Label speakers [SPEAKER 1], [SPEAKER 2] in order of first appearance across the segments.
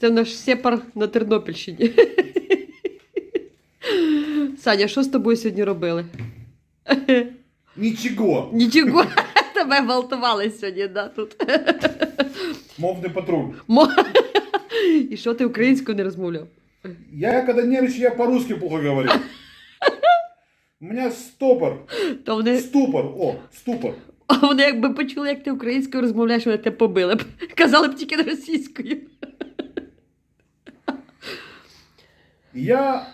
[SPEAKER 1] Це наш сепар на Тернопільщині. Саня, що з тобою сьогодні робили?
[SPEAKER 2] Нічого.
[SPEAKER 1] Нічого, тебе гвалтували сьогодні, да, тут.
[SPEAKER 2] Мовний патруль.
[SPEAKER 1] Мо- І що ти українською не розмовляв?
[SPEAKER 2] Я когда нервничаю, я по-русски плохо говорю. У меня стопор.
[SPEAKER 1] То вони,
[SPEAKER 2] Ступор. О, ступор.
[SPEAKER 1] а вони якби почули, як ти українською розмовляєш, вони тебе побили б. Казали б тільки російською.
[SPEAKER 2] Я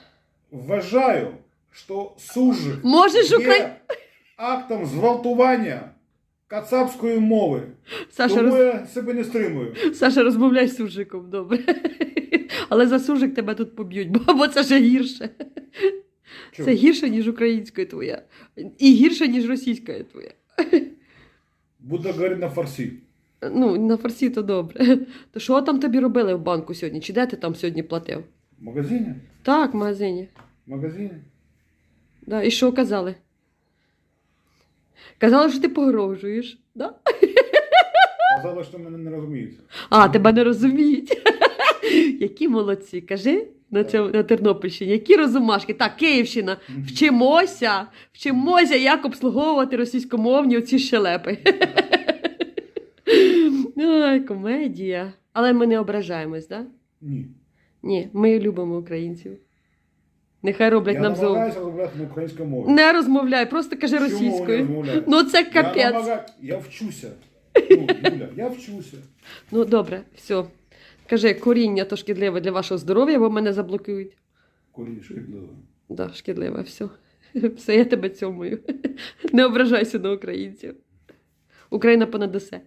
[SPEAKER 2] вважаю, що сужик
[SPEAKER 1] Можеш укра...
[SPEAKER 2] є актом зґвалтування кацапської мови.
[SPEAKER 1] Саша,
[SPEAKER 2] Тому
[SPEAKER 1] роз...
[SPEAKER 2] я себе не стримую.
[SPEAKER 1] Саша, розмовляй з суржиком, добре. Але за суржик тебе тут поб'ють, бо, бо це ще гірше.
[SPEAKER 2] Чого?
[SPEAKER 1] Це гірше, ніж українською твоя. І гірше, ніж російською твоя.
[SPEAKER 2] Буду говорити на фарсі.
[SPEAKER 1] Ну, на фарсі то добре. То що там тобі робили в банку сьогодні? Чи де ти там сьогодні платив?
[SPEAKER 2] В магазині?
[SPEAKER 1] Так, в магазині.
[SPEAKER 2] В магазині.
[SPEAKER 1] Да. І що казали? Казали, що ти погрожуєш. Да?
[SPEAKER 2] Казали, що мене не розуміють.
[SPEAKER 1] А, тебе не розуміють. Які молодці, кажи на, цьому, на Тернопільщині, які розумашки. Так, Київщина. Вчимося, вчимося, як обслуговувати російськомовні оці щелепи. Ой, комедія. Але ми не ображаємось, так? Да?
[SPEAKER 2] Ні.
[SPEAKER 1] Ні, ми любимо українців. Нехай роблять
[SPEAKER 2] Я
[SPEAKER 1] нам
[SPEAKER 2] намагаюся розмовляти на українській мові.
[SPEAKER 1] Не розмовляй, просто кажи
[SPEAKER 2] Чому не
[SPEAKER 1] російською.
[SPEAKER 2] розмовляю?
[SPEAKER 1] Ну це
[SPEAKER 2] Я,
[SPEAKER 1] капець.
[SPEAKER 2] намагаю... я вчуся. Ну, Юля, я вчуся.
[SPEAKER 1] Ну добре, все. Кажи, коріння то шкідливе для вашого здоров'я, бо мене заблокують.
[SPEAKER 2] Курінь шкідливо.
[SPEAKER 1] Да, шкідливе, все. Все, я тебе цьомую. Не ображайся на українців. Україна понад усе.